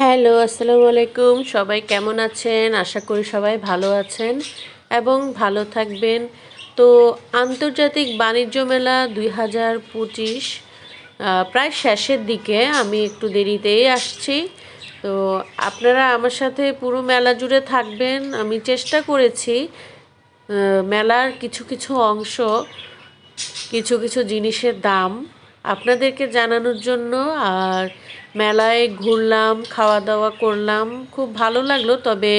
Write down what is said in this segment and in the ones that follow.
Hello, আসসালামু আলাইকুম। সবাই কেমন আছেন? আশা করি সবাই ভালো আছেন এবং ভালো থাকবেন। তো আন্তর্জাতিক বাণিজ্য মেলা দুই হাজার পঁচিশ প্রায় শেষের দিকে আমি একটু দেরিতেই আসছি। তো আপনারা আমার সাথে পুরো মেলা জুড়ে থাকবেন। আমি চেষ্টা করেছি মেলার কিছু কিছু অংশ, কিছু কিছু জিনিসের দাম আপনাদেরকে জানানোর জন্য। আর মেলায় ঘুরলাম খাওয়া দাওয়া করলাম। খুব ভালো লাগল, তবে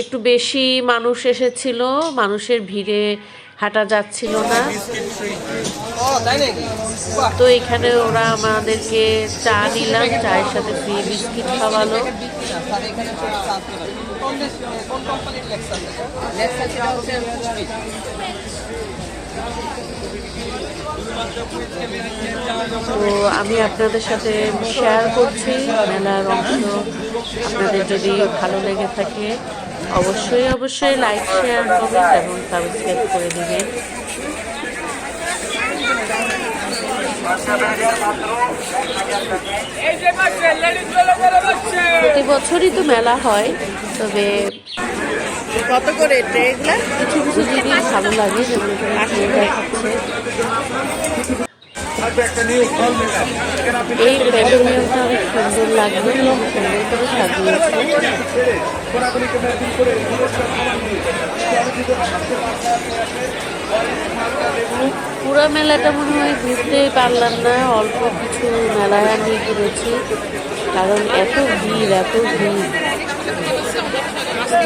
একটু বেশি মানুষ এসেছিল, মানুষের ভিড়ে হাঁটা যাচ্ছিল না। তো এখানে ওরা আমাদেরকে চা নিলাম চায়ের সাথে ফ্রি বিস্কিট খাওয়ালো। তো আমি আপনাদের সাথে শেয়ার করছি, মেলার অংশ আপনাদের যদি ভালো লেগে থাকে, অবশ্যই অবশ্যই লাইক শেয়ার কমেন্ট এবং সাবস্ক্রাইব করে দিবেন। প্রতি বছরই তো মেলা হয়, তবে কত করে কিছু কিছু ভালো লাগে অনেক সুন্দর লাগবে পুরো মেলাটা মনে হয় ঘুরতে পারলাম না, অল্প কিছু মেলায় আমি ঘুরেছি। কারণ এত ভিড় এত ভিড়। পুরা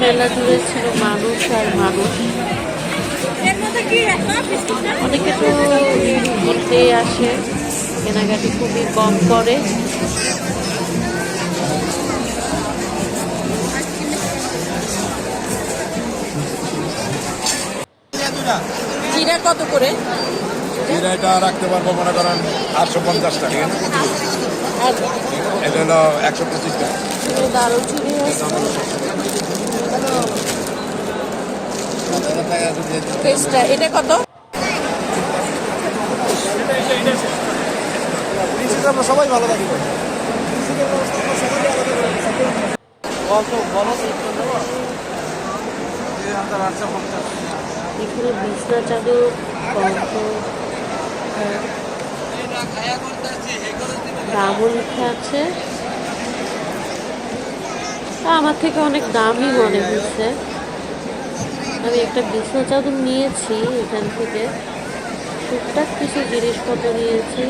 মেলা জুড়ে ছিল মানুষ আর মানুষ। অনেকে তো ঘুরতে আসে, কেনাকাটি খুবই কম করে। কত করে? এটা রাখতে পারব মনে করেন আটশো পঞ্চাশ টাকা এটা হলো একশো পঁচিশ টাকা। এটা কত? সবাই ভালো থাকি এখানে বিছনা চাদর দামও লেখা আছে আমার থেকে অনেক দামই মনে হচ্ছে আমি একটা বিছনা চাদর নিয়েছি এখান থেকে টুকটাক কিছু জিনিসপত্র নিয়েছি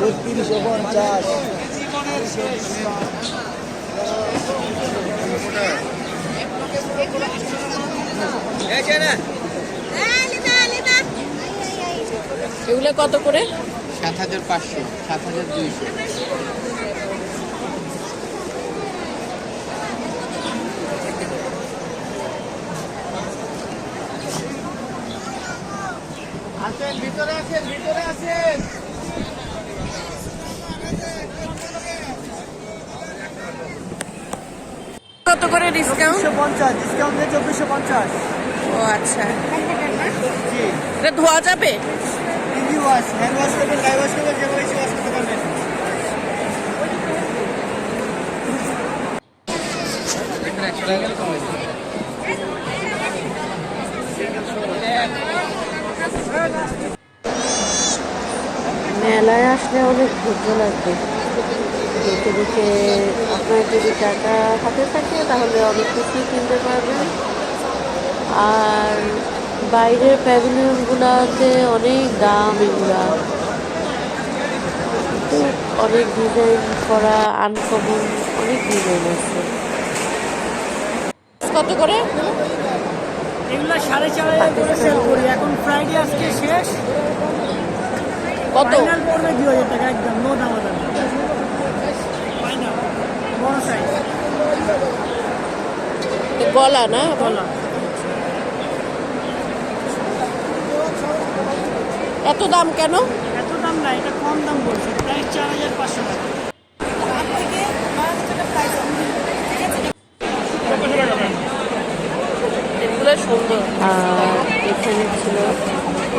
বত্রিশশো পঞ্চাশ এগুলো কত করে? সাত হাজার পাঁচশো সাত হাজার দুইশো। আসেন ভিতরে আসেন ভিতরে আসেন। কত করে ডিসকাউন্ট পঞ্চাশ ডিসকাউন্ট দিয়ে চব্বিশশো পঞ্চাশ। ও আচ্ছা। এটা ধোয়া যাবে? ওয়াশ হ্যান্ড ওয়াশ করবেন গায়ে ওয়াশ করবেন যেভাবে ইচ্ছে ওয়াশ করতে পারবেন মেলায় আসলে অনেক ধৈর্য লাগবে। দেখে দেখে আপনার যদি টাকা হাতে থাকে তাহলে অনেক কিছুই কিনতে পারবেন। আর বাইরের প্যাভিলিয়নগুলোতে অনেক দাম এগুলা। কিন্তু অনেক ডিজাইন করা আনকমন অনেক ডিজাইন আছে। কত করে? এগুলো সাড়ে চার হাজার করে সেল করি। এখন ফ্রাইডে আজকে শেষ। কত? ফাইনাল পড়বে দুই হাজার টাকা একদম নো দাম গলা না? গলা। এত দাম কেন? এত দাম না এটা কম দাম বলছে প্রায় চার হাজার পাঁচশো সুন্দর। এখানে ছিল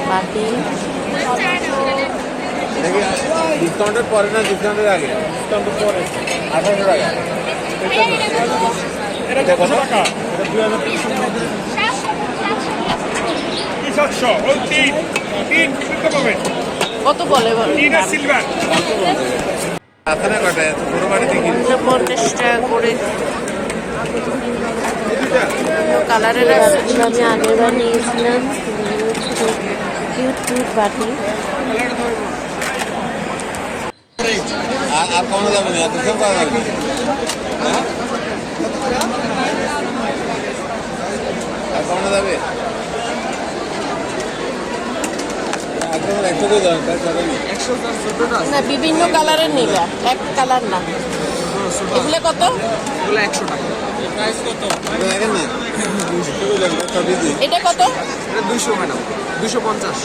বাতি বাটি ডিসকাউন্টের পরে না ডিসকাউন্টের আগে? ডিসকাউন্টের পরে। আঠারোশো টাকা। এটা কত? টাকা? সাতশো ওই তিন। তিন পাবেন? কত বলে বলে? তিন আর সিলভার আপনারা কটা এত ছোট বাড়ি দেখি পঞ্চাশ টাকা করে। কালারের আছে। আমি আগের বার নিয়েছিলাম কিউট কিউট বাটি। আর আর কমে যাবে না এত সব করা যাবে হ্যাঁ? আর কমে যাবে? একশো না। না বিভিন্ন কালারের নিবা এক কালার না। এগুলো কত? যাবেন সব দিয়ে এটা কত? দুইশো ম্যাডাম। দুইশো পঞ্চাশ।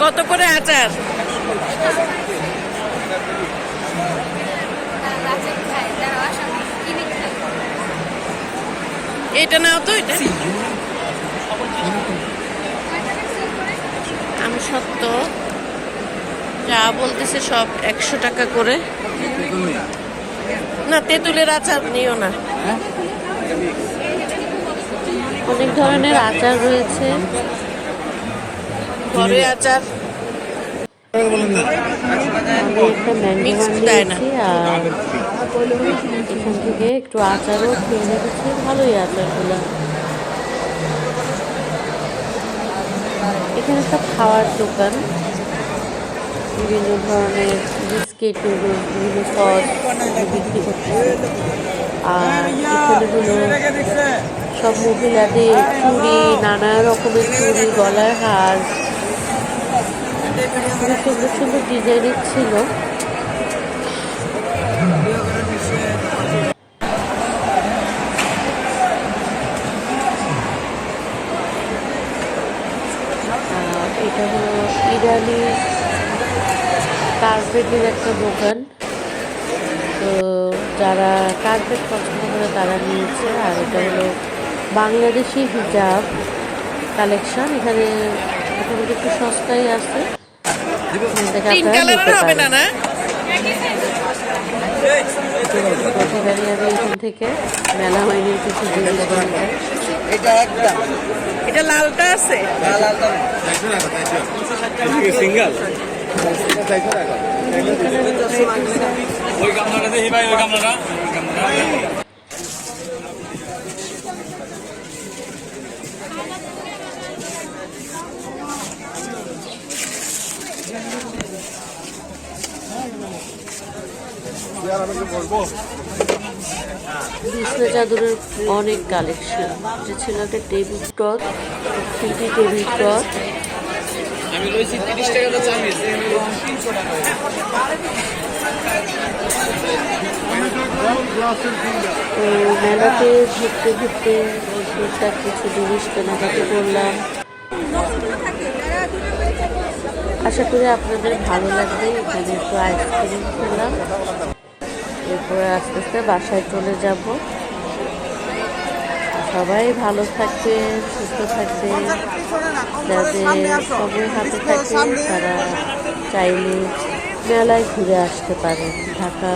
কত করে আচার এটা নাও তো, এটা। আমি সত্য, যা বলতেছে সব একশো টাকা করে। না তেঁতুলের আচার নিও না। অনেক ধরনের আচার রয়েছে। ঘরে আচার। আর এখান থেকে একটু আচারও খেয়ে রেখেছি ভালোই আচারগুলো। এখানে একটা খাওয়ার দোকান। বিভিন্ন ধরনের বিস্কিট নুডলস বিভিন্ন সস বিক্রি করছে। আর হলো সব মহিলাদের চুড়ি, নানা রকমের চুড়ি, গলার হার। খুবই সুন্দর সুন্দর ডিজাইনের ছিল। কার্পেটের একটা দোকান। তো যারা কার্পেট পছন্দ করে তারা নিয়েছে আর এটা হলো বাংলাদেশি হিজাব কালেকশন। এখানে মোটামুটি একটু সস্তায় আছে। এখান থেকে প্রতিবারই আমি এখান মেলা মাইনের কিছু জিনিস এটা লালটা আছে? সিঙ্গেল চারশো টাকা ওই ভাই ওই বিছনা চাদরের অনেক কালেকশন যে ছিল একটা টেবিল ক্লথ টেবিল ক্লথ আমি রয়েছি তিরিশ টাকা তো টাকা মেলাতে ঘুরতে ঘুরতে টুকটাক কিছু জিনিস কেনাকাটি করলাম। আশা করি আপনাদের ভালো লাগবে এখানে একটু আইসক্রিম খেলাম। এরপরে আস্তে আস্তে বাসায় চলে যাব। সবাই ভালো থাকবে, সুস্থ থাকবে। যাদের সবাই হাতে থাকে, তারা চাইলে মেলায় ঘুরে আসতে পারে। ঢাকা